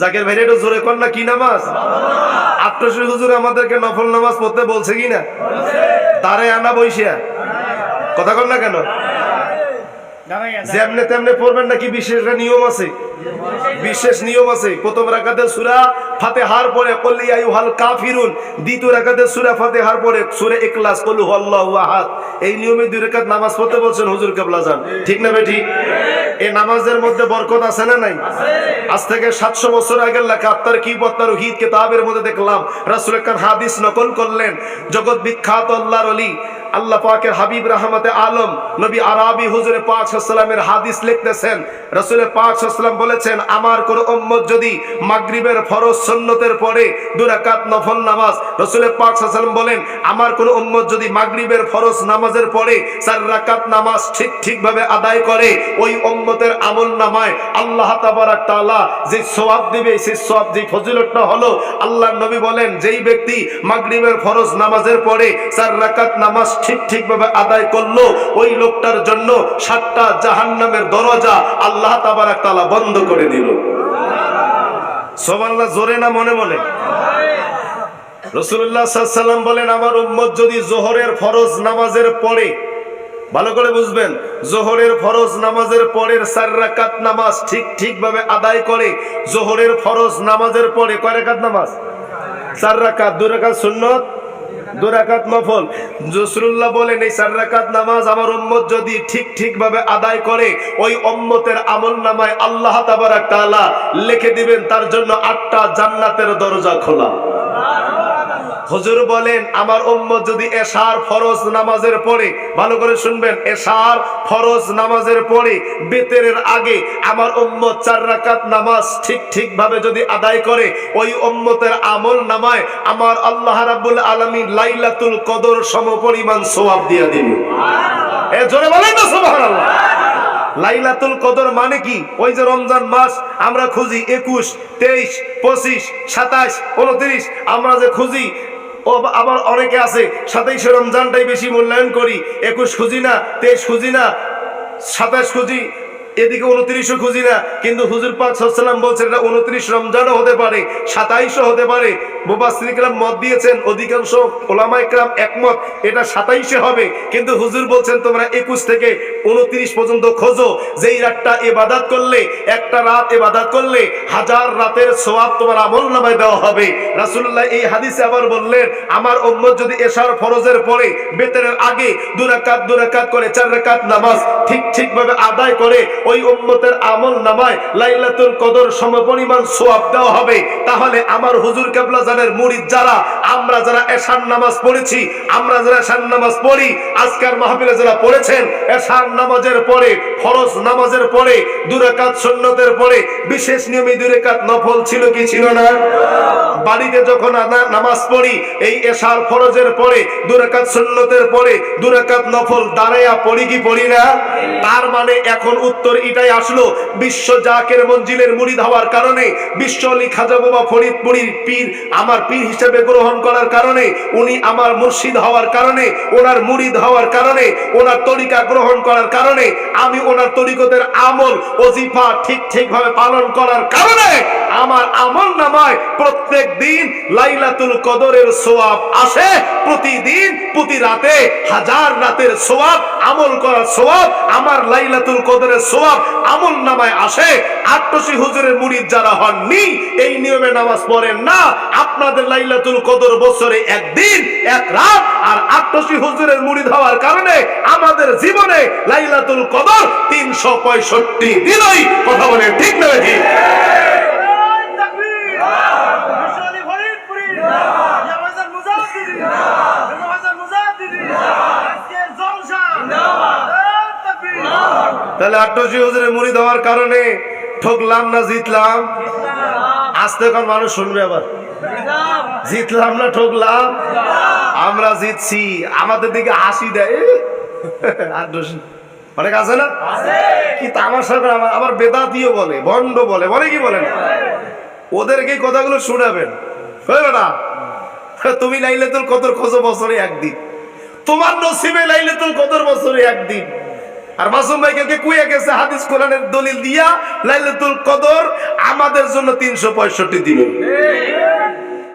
জাকের ভাই একটু জোরে কর না, কি নামাজ? আটশো হুজুর আমাদেরকে নফল নামাজ পড়তে বলছে কি না? তারে আনা বইসিয়া। কথা কর না কেন? যেমনে তেমনে পড়বেন নাকি বিশেষ নিয়ম আছে? বিশেষ নিয়ম আছে। প্রথম রাকাতে সূরা ফাতিহার পরে কুল ইয়া আইয়ুহাল কাফিরুন। দ্বিতীয় রাকাতে সূরা ফাতিহার পরে সূরা ইখলাস, কুল হুয়াল্লাহু আহাদ। এই নিয়মে দুই রাকাত নামাজ পড়তে বলছেন, হুজুর কেবলা জান ঠিক না বেটি এই নামাজের মধ্যে বরকত আছে না নাই? আজ থেকে 700 বছর আগের লেখা আত্মার কি বত্তার হিদ কিতাবের মধ্যে দেখলাম, রাসূল কান হাদিস নকল করলেন। জগৎ বিখ্যাত আল্লাহর ওলি। আল্লাহ পাকের হাবিব রাহমাতে আলম নবী আরবি হুজুরে পাক সাল্লামের হাদিস লিখতেছেন। রসুলের পাক সাল্লাম বলেছেন, আমার কোন উম্মত যদি মাগরিবের ফরজ সন্ন্যতের পরে দুরাকাত নফল নামাজ রসুলের পাক সাল্লাম বলেন, আমার কোন উম্মত যদি মাগরিবের ফরজ নামাজের পরে চার রাকাত নামাজ ঠিক ঠিকভাবে আদায় করে, ওই উম্মতের আমল নামায় আল্লাহ তাআলা যে সওয়াব দিবে, সেই সওয়াব যে ফজিলতটা হলো, আল্লাহর নবী বলেন, যেই ব্যক্তি মাগরিবের ফরজ নামাজের পরে চার রাকাত নামাজ ঠিক ঠিকভাবে আদায় করল, ওই লোকটার জন্য সাতটা জাহান্নামের দরজা আল্লাহ তাবারাক তাআলা বন্ধ করে দিল। সোমাল্লাহ জোরে না মনে মনে? রসুল্লাহ সাল্লাম বলেন, আমার উম্মত যদি জোহরের ফরজ নামাজের পরে ভালো করে বুঝবেন, জোহরের ফরজ নামাজের পরের চার নামাজ ঠিক ঠিকভাবে আদায় করে জোহরের ফরজ নামাজের পরে কয় নামাজ? চার রাকাত, দুই রাকাত সুন্নত? জসরুল্লাহ বলেন, এই নামাজ আমার যদি ঠিক ঠিকভাবে আদায় করে, ওই আমল নামায় আল্লাহ তাবারাক লিখে দিবেন, তার জন্য আটটা জান্নাতের দরজা খোলা। হুজুর বলেন আমার উম্মত যদি এশার ফরজ নামাজের পরে ভালো করে শুনবেন এশার ফরজ নামাজের পরে বেতেরের আগে আমার উম্মত চার রাকাত নামাজ ঠিক ঠিক ভাবে যদি আদায় করে ওই উম্মতের আমল নামায় আমার আল্লাহ রাব্বুল আলামিন লাইলাতুল কদর সমপরিমাণ সওয়াব দিয়ে দিবে। এ জোরে বলেন না সুবহানাল্লাহ। লাইলাতুল কদর মানে কি? ওই যে রমজান মাস আমরা খুঁজি একুশ তেইশ পঁচিশ সাতাশ উনত্রিশ আমরা যে খুঁজি ও আবার অনেকে আছে, সাতাইশে রমজানটাই বেশি মূল্যায়ন করি, একুশ খুঁজি না, তেইশ খুঁজি না, সাতাশ খুঁজি এদিকে উনত্রিশও খুঁজি না কিন্তু হুজুর পাক সাল্লাম বলছেন এটা উনত্রিশ রমজানও হতে পারে, সাতাইশও হতে পারে। মুবাসিরাম মত দিয়েছেন, অধিকাংশ ওলামাই ক্রাম একমত, এটা সাতাইশে হবে। কিন্তু হুজুর বলছেন, তোমরা একুশ থেকে উনত্রিশ পর্যন্ত খোঁজো, যেই রাতটা এবাদাত করলে, একটা রাত এবাদাত করলে, হাজার রাতের সোয়াব তোমার আমল নামায় দেওয়া হবে। রাসুল্লাহ এই হাদিসে আবার বললেন, আমার উম্মত যদি এশার ফরজের পরে বেতনের আগে দুরাকাত দুরাকাত করে, চার রাকাত নামাজ ঠিক ঠিকভাবে আদায় করে ওই উম্মতের আমল নামায় লাইলাতুল কদর সমপরিমাণ সোয়াব দেওয়া হবে। তাহলে আমার হুজুর কেবলা জানের মুরিদ যারা, আমরা যারা এশার নামাজ পড়েছি, আমরা যারা এশার নামাজ পড়ি, আজকের মাহফিলে যারা পড়েছেন, এশার নামাজের পরে, ফরজ নামাজের পরে, দুরাকাত সুন্নতের পরে, বিশেষ নিয়মে দুরাকাত নফল ছিল কি ছিল না? বাড়িতে যখন নামাজ পড়ি, এই এশার ফরজের পরে, দুরাকাত সুন্নতের পরে, দুরাকাত নফল দাঁড়াইয়া পড়ি কি পড়ি না? তার মানে এখন উত্তর এটাই আসলো। বিশ্ব জাকের মঞ্জিলের মুড়ি হওয়ার কারণে, বিশ্ব আলী খাজা বাবা ফরিদপুরীর পীর আমার পীর হিসেবে গ্রহণ করার কারণে, উনি আমার মুর্শিদ হওয়ার কারণে, ওনার মুরিদ হওয়ার কারণে, ওনার তরিকা গ্রহণ করার কারণে, আমি ওনার তরিকতের আমল, ওজিফা ঠিক ঠিকভাবে পালন করার কারণে আমার আমল নামায় প্রত্যেক দিন লাইলাতুল কদরের সোয়াব আসে। প্রতিদিন, প্রতি রাতে হাজার রাতের সোয়াব, আমল করার সোয়াব, আমার লাইলাতুল কদরের সোয়াব আমল নামায় আসে। আটশি হুজুরের মুরিদ যারা হননি, এই নিয়মে নামাজ পড়েন না। আপনাদের লাইলাতুল কদর বছরে একদিন, এক রাত, আর আটশি হুজুরের মুরিদ হওয়ার কারণে আমাদের জীবনে লাইলাতুল কদর তিনশো পঁয়ষট্টি দিনই। কথা বলে ঠিক নয় ঠিক তাহলে আটশি হুজুরের মুড়ি দেওয়ার কারণে ঠকলাম না, জিতলাম? আস্তে এখন মানুষ শুনবে আবার? জিতলাম না, ঠকলাম? আমরা জিতছি, আমাদের দিকে হাসি দেয়। আটশি অনেক আছে না? কি তামাশা করে আবার বেদাতিও বলে, ভণ্ড বলে বলে কি বলে না? ওদেরকে কথাগুলো শোনাবেন? না তুমি লাইলে তোর কত খোঁজো বছরে একদিন। তোমার নসিবে লাইলে তোর কত বছরে একদিন। আর মাসুম ভাই কালকে কুয়ে গেছে, হাদিস কোরআনের দলিল দিয়া লাইলাতুল কদর আমাদের জন্য তিনশো পঁয়ষট্টি দিন।